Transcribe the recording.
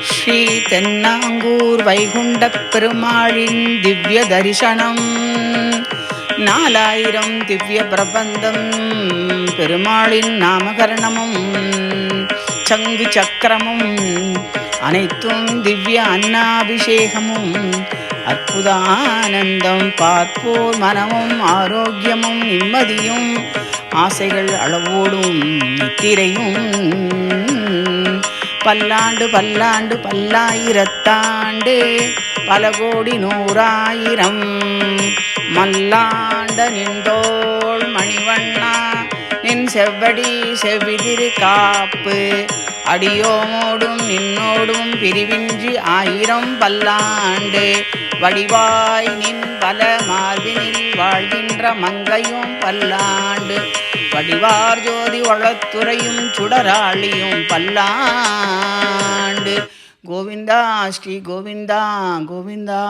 ஸ்ரீ தென்னாங்கூர் வைகுண்டப் பெருமாளின் திவ்ய தரிசனம். நாலாயிரம் திவ்ய பிரபந்தம் பெருமாளின் நாமகரணமும் சங்கு சக்கரமும் அனைத்தும் திவ்ய அன்னாபிஷேகமும் அற்புத ஆனந்தம் பார்ப்போர் மனமும் ஆரோக்கியமும் நிம்மதியும் ஆசைகள் அளவோடும் நித்திரையும் பல்லாண்டு பல்லாண்டு பல்லாயிரத்தாண்டு பல கோடி நூறாயிரம். மல்லாண்ட நின்றோள் மணிவண்ணா நின் செவ்வடி செவ்விதிரு காப்பு. அடியோமோடும் நின்னோடும் பிரிவின்றி ஆயிரம் பல்லாண்டு. வடிவாய் நின் பல மார்பினில் வாழ்கின்ற மங்கையும் பல்லாண்டு. படிவார் ஜோதி வளத்துறையும் சுடராளியும் பல்லாண்டு. கோவிந்தா ஸ்ரீ கோவிந்தா கோவிந்தா.